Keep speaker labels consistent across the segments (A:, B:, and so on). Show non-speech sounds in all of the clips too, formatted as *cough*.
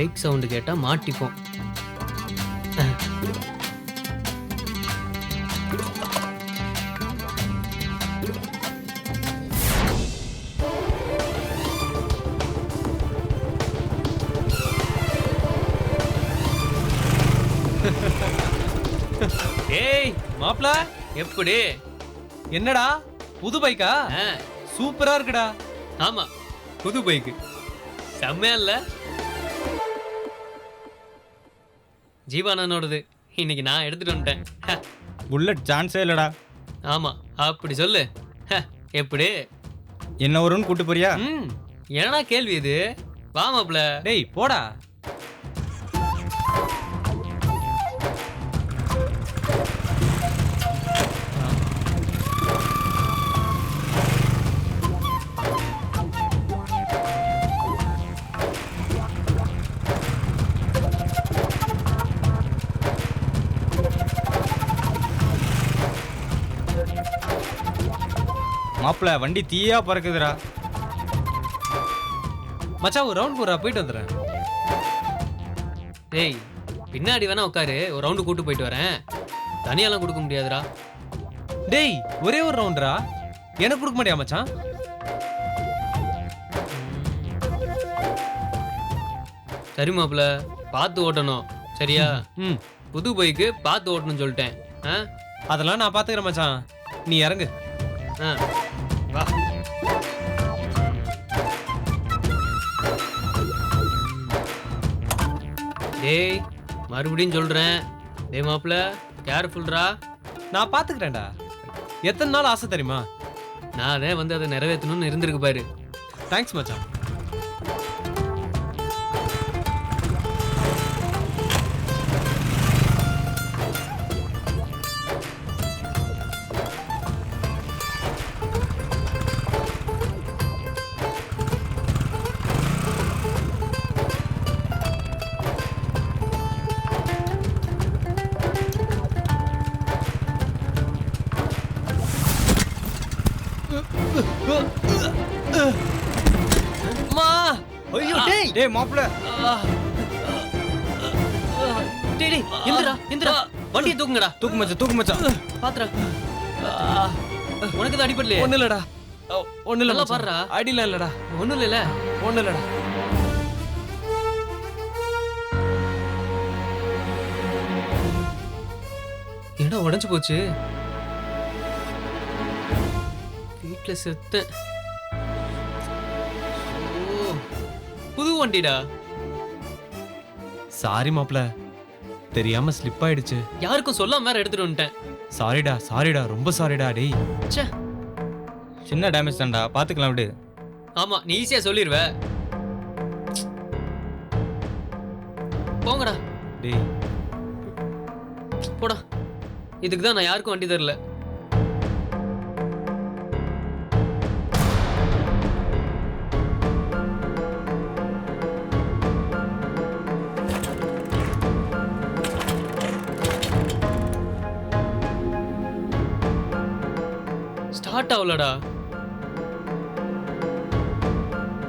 A: Bike sound கேட்டால் மாட்டிப்போம்.
B: ஏய் மாப்ள
A: எப்படி?
B: என்னடா புது பைக்கா? சூப்பரா இருக்குடா.
A: ஆமா. புது பைக்கு. செம்மையா இல்ல? ஜீவானனோடது இன்னைக்கு நான் எடுத்துட்டு வந்துட்டேன். ஹ,
C: புல்லட் சான்ஸே இல்லடா.
A: ஆமா அப்படி சொல்லு. ஹ, எப்படி?
C: என்ன வரும்னு கூட்டு போறியா?
A: ம் என்னடா கேள்வி இது? வா மாப்ள
B: டேய் போடா.
C: மாப்பிள வண்டி தீயா பறக்குதுடா.
B: மச்சான் ஒரு ரவுண்ட் போறா போயிட்டு வந்துடுறேன்.
A: டேய் பின்னாடி வேணா உட்காரு ஒரு ரவுண்டு கூட்டு போயிட்டு வரேன். தனியாலாம் கொடுக்க முடியாதுடா.
B: டேய் ஒரே ஒரு ரவுண்டரா எனக்கு கொடுக்க மாட்டியா மச்சான்?
A: சரி மாப்ள பார்த்து ஓட்டணும். சரியா?
B: ம்
A: புது பைக்கு பார்த்து ஓட்டணும்னு சொல்லிட்டேன். ஆ?
B: அதெல்லாம் நான் பாத்துக்கிறேன் மச்சான். நீ இறங்கு.
A: வா. டேய் மறுபடியும் சொல்றேன். டேய் மாப்ள கேர்ஃபுல்ரா
B: நான் பாத்துக்கிறேன்டா. எத்தனை நாள் ஆசை தெரியுமா?
A: நான் அதே வந்து அதை நிறைவேற்றணும்னு இருந்திருக்கு பாரு.
B: தேங்க்ஸ் மச்சான். அம்மா ஐயோ டேய்!
C: டேய் மாப்பிள
A: டேய் டேய் எந்திரா எந்திரா வண்டியை தூக்குங்கடா.
C: தூக்கு மச்சான் தூக்கு மச்சான்.
A: பாத்துறா. உனக்கு தான் அடிபடலையே.
B: ஒண்ணு இல்லடா. ஒண்ணு இல்ல.
A: பாருடா.
B: அடிலாம் இல்லடா.
A: ஒண்ணும் இல்லைல்ல.
B: ஒண்ணு இல்லடா.
A: என்னடா உடைஞ்சு போச்சு? வீட்டுல செத்த. ஓ, புது வண்டிடா.
B: சாரி மாப்ள. தெரியாம ஸ்லிப் ஆயிடுச்சு.
A: யாருக்கும் சொல்லாம வேற எடுத்துட்டு வந்துட்டேன்.
B: சாரிடா சாரிடா ரொம்ப சாரிடா டேய்.
A: ச்சே.
C: சின்ன டேமேஜ் தான்டா பாத்துக்கலாம் விடு.
A: ஆமா நீ ஈஸியா சொல்லிடுவ போங்கடா.
B: டேய்.
A: போடா. இதுக்கு தான் நான் யாருக்கும் வண்டி தரல. ஸ்டார்ட் ஆகலடா.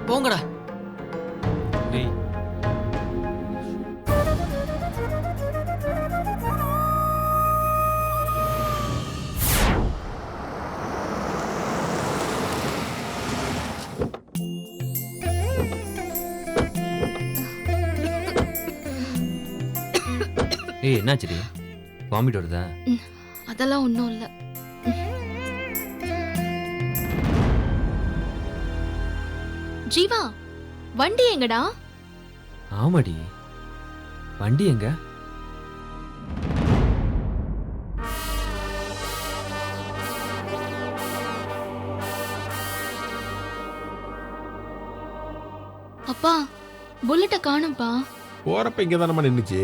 A: போங்கடா.
B: டேய். *coughs*
D: ஏய் என்னாச்சுடி? வாமிட் வருதா?
E: அதெல்லாம் ஒன்றும் இல்லை. ஜீவா வண்டி எங்கடா?
D: ஆமாடி. வண்டி எங்க?
E: அப்பா புல்லட்டை காணும்ப்பா
F: போறப்ப இங்க தானம்மா நின்னுச்சு?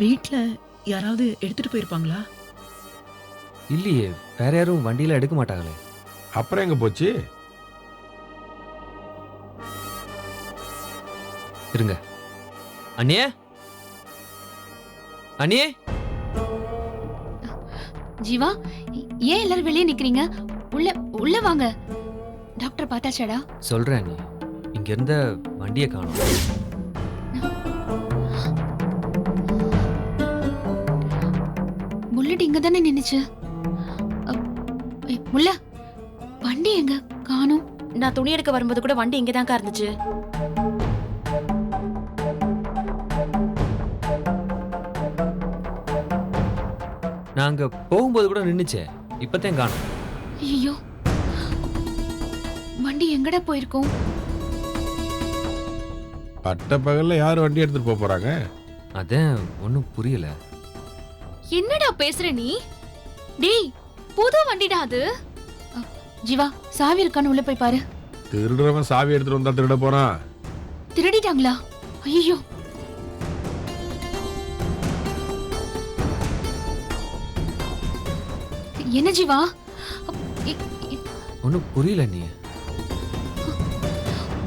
G: வீட்ல யாராவது எடுத்துட்டு போயிருப்பாங்களா?
D: இல்லையே வேற யாரும் வண்டியில எடுக்க மாட்டாங்களே.
F: அப்புறம் எங்க போச்சு?
D: இருங்க அண்ணியே? அண்ணியே?
E: ஜீவா ஏன் எல்லாரும் வெளியே நிக்கிறீங்க? உள்ள உள்ள வாங்க. டாக்டர் பார்த்தாச்சாடா?
D: சொல்றேன் நீ இங்க இருந்த வண்டியை காணும்.
E: புல்லட் இங்க தானே நின்னுச்சு முல்ல வண்டி எங்க? காணும்.
H: நான் துணி எடுக்க வரும்போது கூட வண்டி இங்கே தான்க்கா இருந்துச்சு.
D: நான் அங்க போகும்போது கூட நின்னுச்சே. இப்பதான் காணும்.
E: ஐயோ வண்டி எங்கடா போயிருக்கோம்?
F: பட்ட பகல்ல யார் வண்டி எடுத்துட்டு போக போறாங்க?
D: அதான் ஒன்றும் புரியல.
E: என்னடா பேசுற நீ? டேய் புது வண்டிடா அது. ஜீவா சாவி இருக்கான்னு உள்ள போய் பாரு.
F: திருடுறவன் சாவி எடுத்துட்டு வந்தா திருட போறான்.
E: திருடிட்டாங்களா? ஐயோ என்ன ஜீவா?
D: ஒன்றும் புரியல நீ.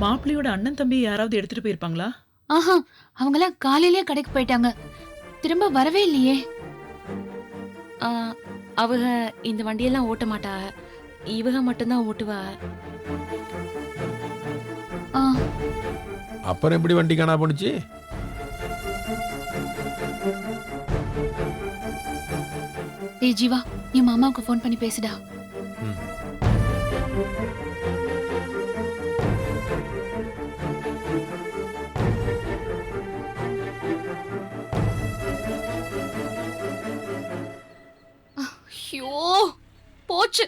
G: மாப்பிள்ளையோட அண்ணன் தம்பி யாராவது எடுத்துட்டு போயிருப்பாங்களா?
E: ஆஹா அவங்களாம் காலையிலேயே கடைக்கு போயிட்டாங்க. திரும்ப வரவே இல்லையே.
H: ஆ, அவங்க இந்த வண்டியெல்லாம் ஓட்ட மாட்டா. இவக மட்டும்தான் ஓட்டுவா.
E: ஆ,
F: அப்புறம் எப்படி வண்டி காணா போனுச்சு
E: டேய் ஜீவா நீ மாமாவுக்கு ஃபோன் பண்ணி பேசுடா. ஐயோ போச்சு.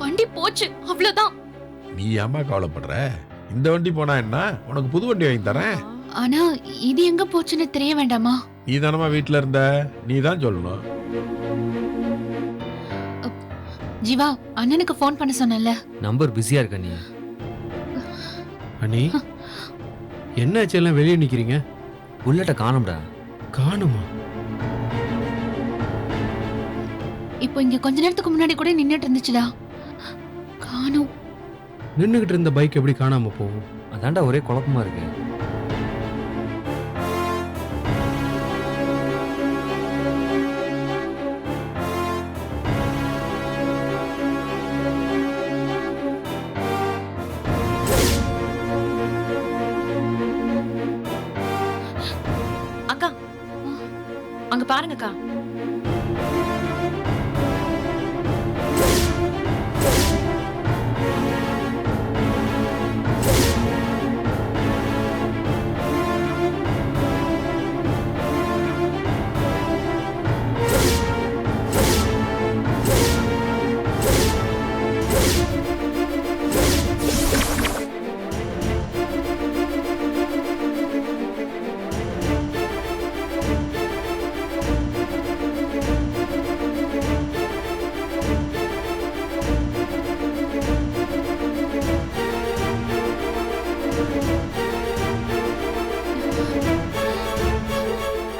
E: வண்டி போச்சு அவ்வளவுதான்.
F: நீ ஏமா கவலைப்படுற? இந்த வண்டி போனா என்ன? உனக்கு புது வண்டி வாங்கி தரேன்.
E: ஆனா இது எங்க போச்சுன்னு தெரிய வேண்டாமா?
F: நீ தானமா வீட்டுல இருந்த? நீ தான் சொல்லணும்.
E: ஜீவா அண்ணனுக்கு ஃபோன் பண்ண சொன்னல
D: நம்பர் பிஸியா இருக்க நீ?
I: அண்ணி என்ன ஆச்சு எல்லாம் வெளியே நிக்கிறீங்க?
D: புல்லட்டை காணும்டா.
I: காணுமா?
E: இப்போ இங்க கொஞ்ச நேரத்துக்கு முன்னாடி கூட நின்னுட்டு இருந்துச்சுடா. காணும்.
I: நின்னுகிட்டு இருந்த பைக் எப்படி காணாம போகும்?
D: அதான்டா ஒரே குழப்பமா இருக்கு.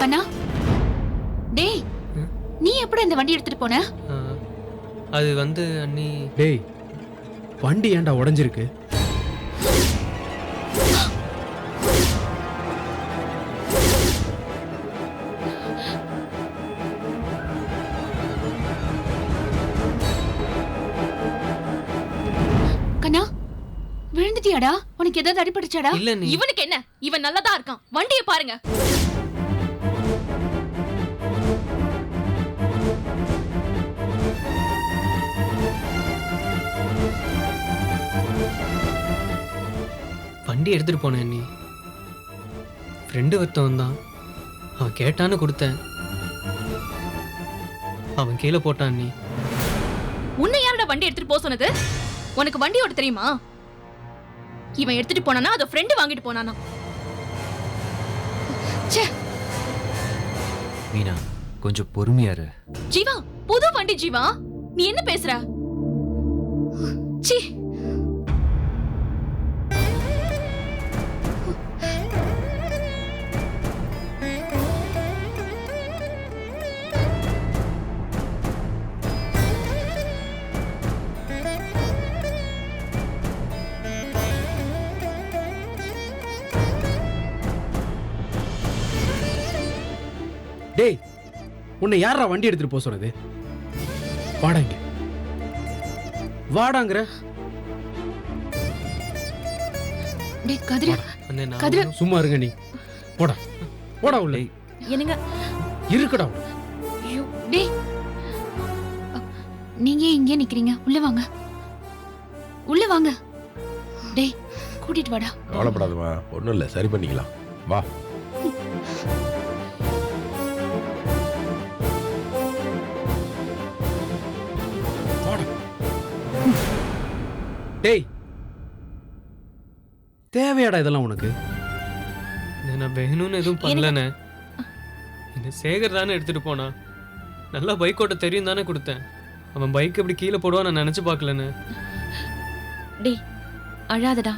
E: கண்ணா டேய் நீ எப்படி இந்த வண்டி எடுத்துட்டு போன?
A: அது வந்து அண்ணி.
I: டேய் வண்டி ஏன்டா உடைஞ்சிருக்கு?
E: கண்ணா விழுந்துட்டியாடா? உனக்கு ஏதாவது அடிபட்டுச்சாடா
A: இல்ல நீ.
E: இவனுக்கு இவன் நல்லதா இருக்கான். வண்டியை பாருங்க.
A: வண்டி எடுத்துட்டு போனேன் அண்ணி ஃப்ரெண்டு ஒருத்தவன் தான் அவன் கேட்டான்னு கொடுத்தேன். அவன் கீழே போட்டான் அண்ணி
E: உன்னை யாரோட வண்டி எடுத்துட்டு போக சொன்னது? உனக்கு வண்டி ஓட்ட தெரியுமா? இவன் எடுத்துட்டு போனானா அத ஃப்ரெண்டு வாங்கிட்டு போனானா?
D: மீனா கொஞ்சம் பொறுமையா இரு.
E: ஜீவா புது வண்டி ஜீவா. நீ என்ன பேசுற?
I: உன்னை யாரா வண்டி எடுத்துட்டு போக சொன்னது? வாடா வாடாங்க வாடாங்கிற.
E: டேய் கதிர. கதிர.
I: சும்மா இருங்க நீ. போடா. போடா உள்ள.
H: என்னங்க?
I: இருக்கடா
E: ஐயோ டேய். நீங்க இங்கே நிக்கிறீங்க? உள்ள வாங்க. உள்ள வாங்க. டேய் கூட்டிட்டு வாடா.
F: கவலைப்படாதமா ஒண்ணும் இல்ல. சரி பண்ணிக்கலாம். வா.
I: டேய் தேவையாடா இதெல்லாம் உனக்கு?
A: நான் வேணும்னு எதுவும் பண்ணலண்ணே. இந்த சேகர் தானே எடுத்துட்டு போனா? நல்லா பைக் ஓட்ட தெரியும் தானே கொடுத்தேன். அவன் பைக் எப்படி கீழே போடுவான் நான் நினைச்சு பார்க்கலண்ணே.
H: டேய் அழாதடா.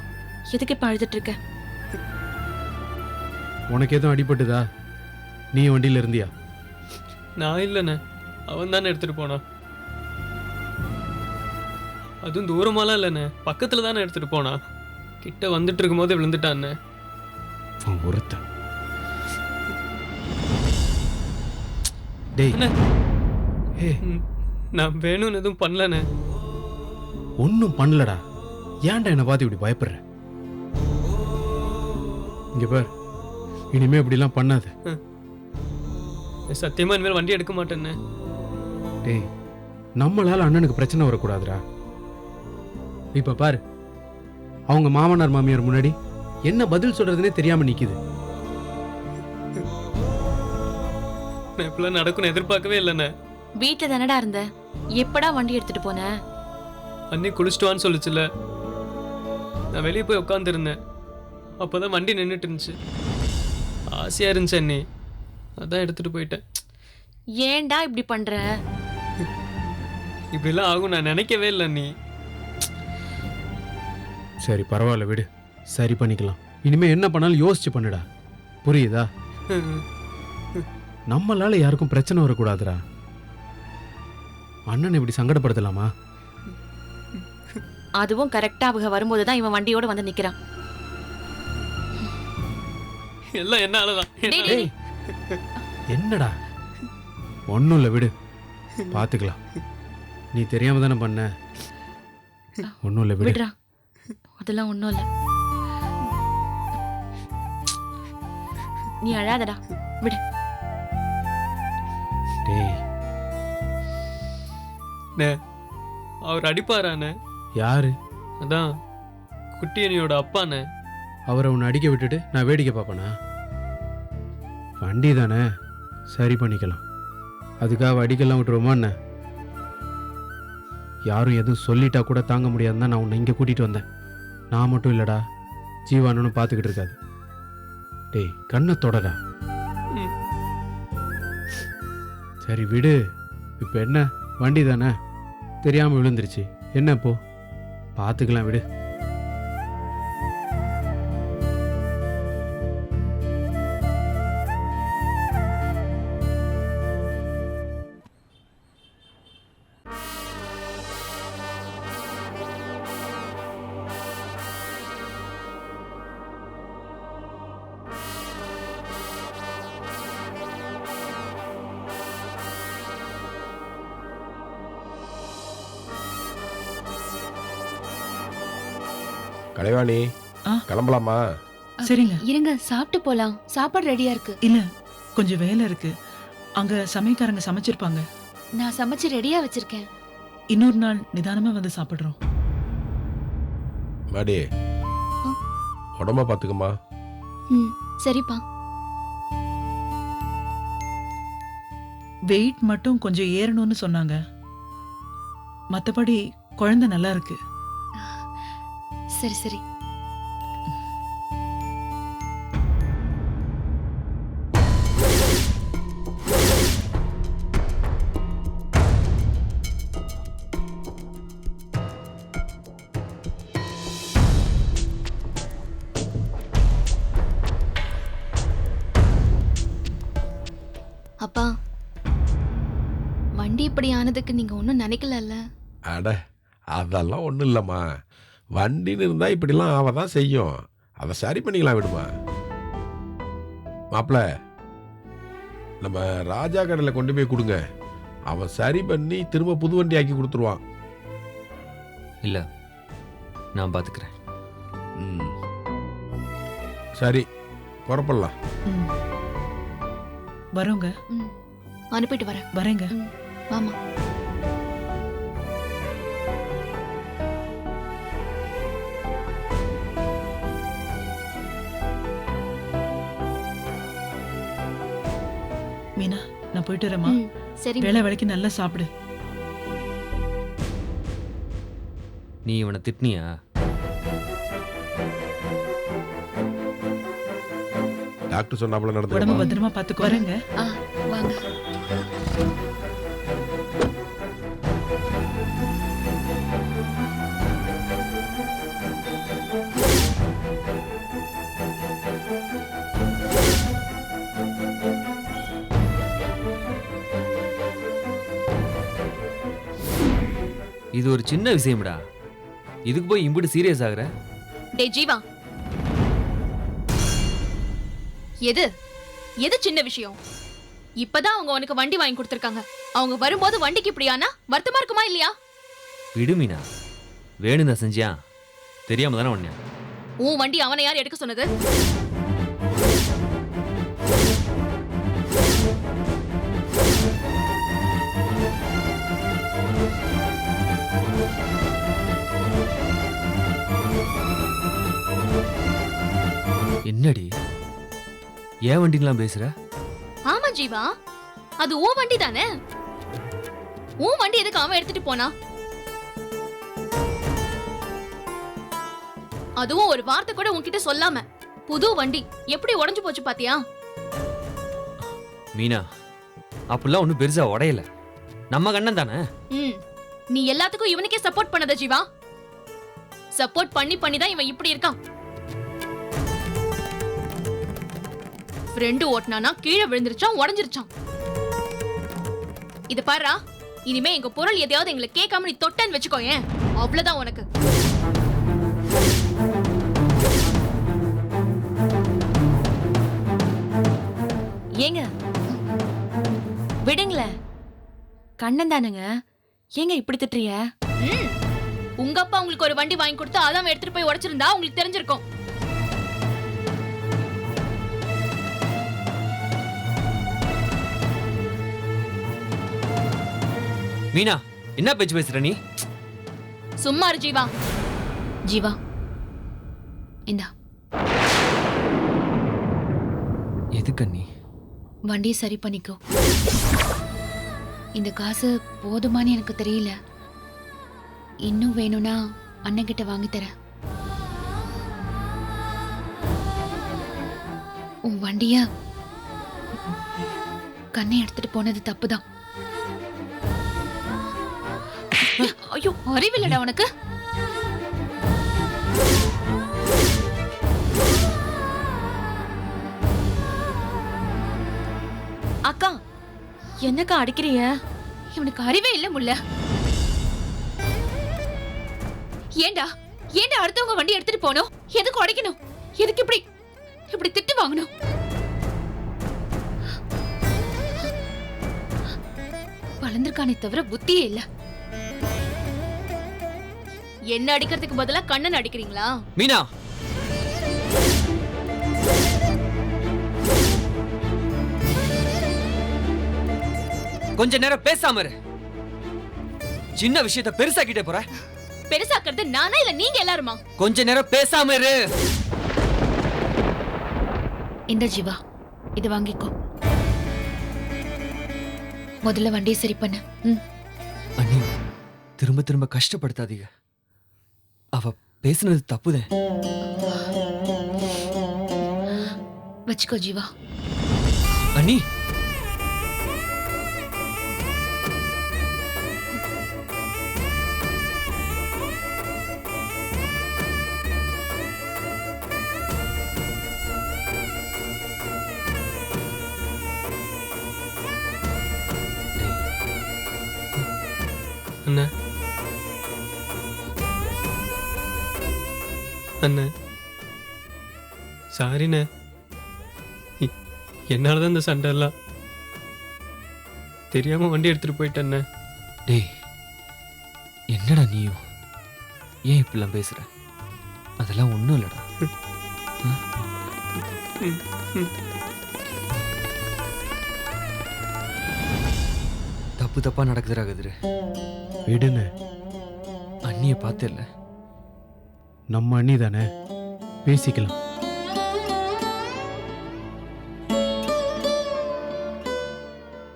H: எதுக்கு இப்ப அழுதுட்டு இருக்க?
I: உனக்கு எதுவும் அடிபட்டுதா? நீ வண்டியில இருந்தியா?
A: நான் இல்லைண்ணே. அவன் தானே எடுத்துட்டு போனான். அதுவும் தூரமாலாம் இல்லைண்ணே. பக்கத்துல தானே எடுத்துட்டு போனான் கிட்ட வந்துட்டு இருக்கும்போது விழுந்துட்டாண்ணே
I: அவன் ஒருத்தன். டேய்.
A: அண்ணே.
I: ஏ
A: ம், நான் வேணும்னு எதுவும் பண்ணலண்ணே.
I: ஒன்றும் பண்ணலடா. ஏன்டா என்னை பார்த்து இப்படி பயப்படுற? இங்க பார். இனிமே இப்படிலாம் பண்ணாத.
A: சத்தியமா இனிமேல் வண்டி எடுக்க மாட்டேண்ணே.
I: டேய் நம்மளால அண்ணனுக்கு பிரச்சனை வரக்கூடாதுடா. இப்ப பாரு. அவங்க மாமனார் மாமியார் முன்னாடி என்ன பதில் சொல்றதுனே தெரியாம நிக்குது.
A: நான் இப்பெல்லாம் நடக்கும்னு எதிர்பார்க்கவே இல்லைண்ணே.
H: வீட்ல தானடா இருந்த? எப்படா வண்டி எடுத்துட்டு போன?
A: அண்ணி குளிச்சுட்டு வான்னு சொல்லுச்சுல நான் வெளியே போய் உட்காந்துருந்தேன் அப்போதான் வண்டி நின்றுட்டு இருந்துச்சு. ஆசையா இருந்துச்சு அண்ணி. அதான் எடுத்துட்டு போயிட்டேன்.
H: ஏன்டா இப்படி பண்ற?
A: இப்படிலாம் ஆகும் நான் நினைக்கவே இல்லை அண்ணி.
I: சரி பரவாயில்ல விடு. சரி பண்ணிக்கலாம். இனிமே என்ன பண்ணாலும் யோசிச்சு பண்ணுடா. புரியுதா? நம்மளால யாருக்கும் பிரச்சனை வரக்கூடாதுடா. அண்ணன் இப்படி சங்கடப்படுத்தலாமா?
H: அதுவும் கரெக்டா அவங்க வரும்போது தான் இவன் வண்டியோட வந்து நிக்கிறான்.
A: எல்லாம் என்னாலதான்
H: டேய்,
I: என்னடா? ஒன்றும் இல்லை விடு. பார்த்துக்கலாம் நீ தெரியாம தானே பண்ண? ஒன்றும் இல்லை விடு.
H: விடுறா. அதெல்லாம் ஒண்ணும் இல்ல. நீ அழாதடா. விடு.
I: டேய்.
A: அண்ணே, அவர் அடிப்பாராண்ணே
I: யாரு?
A: அதான் குட்டி அண்ணியோட அப்பாண்ணே
I: அவரை உன்னை அடிக்க விட்டுட்டு நான் வேடிக்கை பார்ப்பேனா? வண்டி தானே சரி பண்ணிக்கலாம். அதுக்காக அடிக்கலாம் விட்டுருவோமா என்ன யாரும் எதுவும் சொல்லிட்டா கூட தாங்க முடியாதுன்னு தான் நான் உன்னை இங்கே கூட்டிகிட்டு வந்தேன். நான் மட்டும் இல்லடா. ஜீவானனும் பார்த்துக்கிட்டு இருக்காது. டேய் கண்ணை தொடடா. சரி விடு. இப்போ என்ன? வண்டி தானே தெரியாமல் விழுந்துருச்சு. என்ன இப்போ? பார்த்துக்கலாம் விடு.
F: கலைவாணி
G: ஆ?
F: கிளம்பலாமா?
G: சரிங்க.
E: இருங்க சாப்பிட்டு போலாம். சாப்பாடு ரெடியா இருக்கு.
G: இல்ல கொஞ்சம் வேலை இருக்கு. அங்க சமையக்காரங்க சமைச்சிருப்பாங்க.
E: நான் சமைச்சு ரெடியா வச்சிருக்கேன்.
G: இன்னொரு நாள் நிதானமா வந்து சாப்பிடுறோம்.
F: மாடி? உடம்ப பார்த்துக்கம்மா
E: ம் சரிப்பா.
G: வெயிட் மட்டும் கொஞ்சம் ஏறணும்னு சொன்னாங்க. மத்தபடி குழந்தை நல்லா இருக்கு.
E: சரி சரி. அப்பா வண்டி இப்படி ஆனதுக்கு நீங்க ஒன்றும் நினைக்கலல்ல?
F: அட அதெல்லாம் ஒன்றும் இல்லைம்மா. வண்டின்னு இருந்தால் இப்படிலாம் ஆவ தான் செய்யும். அதை சரி பண்ணிக்கலாம் விடுமா? மாப்பிள நம்ம ராஜா கடையில் கொண்டு போய் கொடுங்க. அவன் சரி பண்ணி திரும்ப புது வண்டி ஆக்கி கொடுத்துருவான்.
D: இல்லை நான் பார்த்துக்கிறேன்
F: ம். சரி புறப்படலாம்.
G: ம். வரோங்க.
E: ம். அனுப்பிட்டு வரேன்.
G: வரேங்க.
E: ஆமா
G: நான் போயிட்டு வரேம்மா.
E: ம், சரி
G: வேலை வேலைக்கு நல்லா சாப்பிடு.
D: நீ இவனை திட்டினியா?
F: டாக்டர் சொன்னாப்புல
G: உடம்ப
F: நடந்து
G: பத்திரமா பாத்துக்கு. வரேங்க.
E: ஆ.
D: சின்ன விஷயம்டா. இதுக்கு போய் இம்பிட்டு சீரியஸ் ஆகுற?
H: டே ஜீவா. எது? எது சின்ன விஷயம்? இப்பதான் அவங்க உனக்கு வண்டி வாங்கி கொடுத்துருக்காங்க. அவங்க வரும்போது வண்டிக்கு இப்படியானா? வருத்தமா இருக்குமா இல்லையா?
D: விடு மீனா. வேணும் தான் செஞ்சியா? தெரியாம தானே உடனே
H: உன் வண்டி அவனை யார் எடுக்க சொன்னது?
D: என்னடி? ஏன் வண்டிலாம் பேசுற?
H: ஆமா ஜீவா. அது உன் வண்டி தானே? உன் வண்டி எதுக்கு அவன் எடுத்துட்டு போனா? அதுவும் ஒரு வார்த்தை கூட உன்கிட்ட சொல்லாம. புது வண்டி எப்படி உடைஞ்சு போச்சு பாத்தியா?
D: மீனா அப்படிலாம் ஒன்றும் பெருசா உடையல. நம்ம கண்ணன் தானே?
H: ம். நீ எல்லாத்துக்கும் இவனுக்கே சப்போர்ட் பண்ணத ஜீவா. சப்போர்ட் பண்ணி பண்ணி தான் இவன் இப்படி இருக்கான். ஃப்ரெண்டு ஓட்டுனானா கீழே விழுந்துருச்சான் உடஞ்சிருச்சான். இது பாருடா இனிமே எங்க பொருள் எதையாவது எங்களை கேட்காம நீ தொட்டன்னு வச்சுக்கோ ஏன் அவ்வளவுதான் உனக்கு. ஏங்க விடுங்களேன் கண்ணன் தானுங்க. ஏங்க இப்படி திட்டுறிய உங்க அப்பா உங்களுக்கு ஒரு வண்டி வாங்கி கொடுத்து அதான் எடுத்துட்டு போய் உடைச்சிருந்தா உங்களுக்கு தெரிஞ்சிருக்கும்.
D: மீனா என்ன பேச்சு பேசுற நீ?
H: சும்மா இரு ஜீவா.
E: ஜீவா. இந்தா.
D: எதுக்கு நீ?
E: வண்டியை சரி பண்ணிக்கோ. இந்த காசு போதுமான்னு எனக்கு தெரியல. இன்னும் வேணும்னா அண்ணன் கிட்ட வாங்கி தரேன். உன் வண்டிய கண்ணை எடுத்துட்டு போனது தப்புதான். ஐயோ அறிவில்லடா உனக்கு.
H: அக்கா என்னக்கா அடிக்கிறிய
E: இவனுக்கு அறிவே இல்ல முல்ல. ஏண்டா ஏண்டா அடுத்தவங்க வண்டி எடுத்துட்டு போனோம்? எதுக்கு உடைக்கணும்? எதுக்கு இப்படி இப்படி திட்டு வாங்கணும்? வளர்ந்துருக்கானே தவிர புத்தியே இல்லை.
H: என்ன அடிக்கிறதுக்கு பதிலா கண்ணன் அடிக்கிறீங்களா?
D: மீனா. கொஞ்ச நேரம் பேசாம இரு. சின்ன விஷயத்த பெருசாக்கிட்டே போற.
H: பெருசாக்குறது நானா இல்ல நீங்க எல்லாருமா?
D: கொஞ்ச நேரம் பேசாம இரு.
E: இந்த ஜீவா இது வாங்கிக்கோ. முதல்ல வண்டியை சரி பண்ணு. ம்.
D: அண்ணி திரும்ப திரும்ப கஷ்டப்படுத்தாதீங்க. அவ பேசுனது தப்புதே.
E: வச்சுக்கோ ஜீவா.
D: அண்ணி.
A: அண்ணா. அண்ணா. சாரிண்ணே. இ- என்னாலதான் இந்த சண்டை எல்லாம் தெரியாம வண்டி எடுத்துட்டு போயிட்டேண்ணே.
D: டேய் என்னடா நீயும்? ஏன் இப்படிலாம் பேசுற? அதெல்லாம் ஒன்றும் இல்லடா. தப்பு தப்பா நடக்குதுடா கதிரு.
I: விடுன்னு
D: அண்ணியை பார்த்து
I: நம்ம அண்ணி தானே? பேசிக்கலாம்.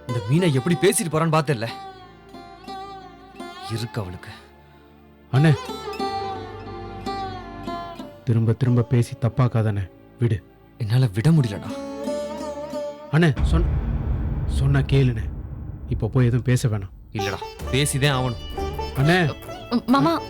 D: இந்த மீனை எப்படி பேசிட்டு போறான்னு பார்த்தல இருக்கு அவளுக்கு.
I: அண்ணே. திரும்ப திரும்ப பேசி தப்பாக்காதானே விடு.
D: என்னால விட முடியலடா.
I: அண்ணே சொன்ன சொன்னா கேளுண்ணே. இப்போ போய் எதுவும் பேச வேணாம்.
D: இல்லடா பேசிதான் ஆகணும்.
I: அண்ணே.
H: மாமா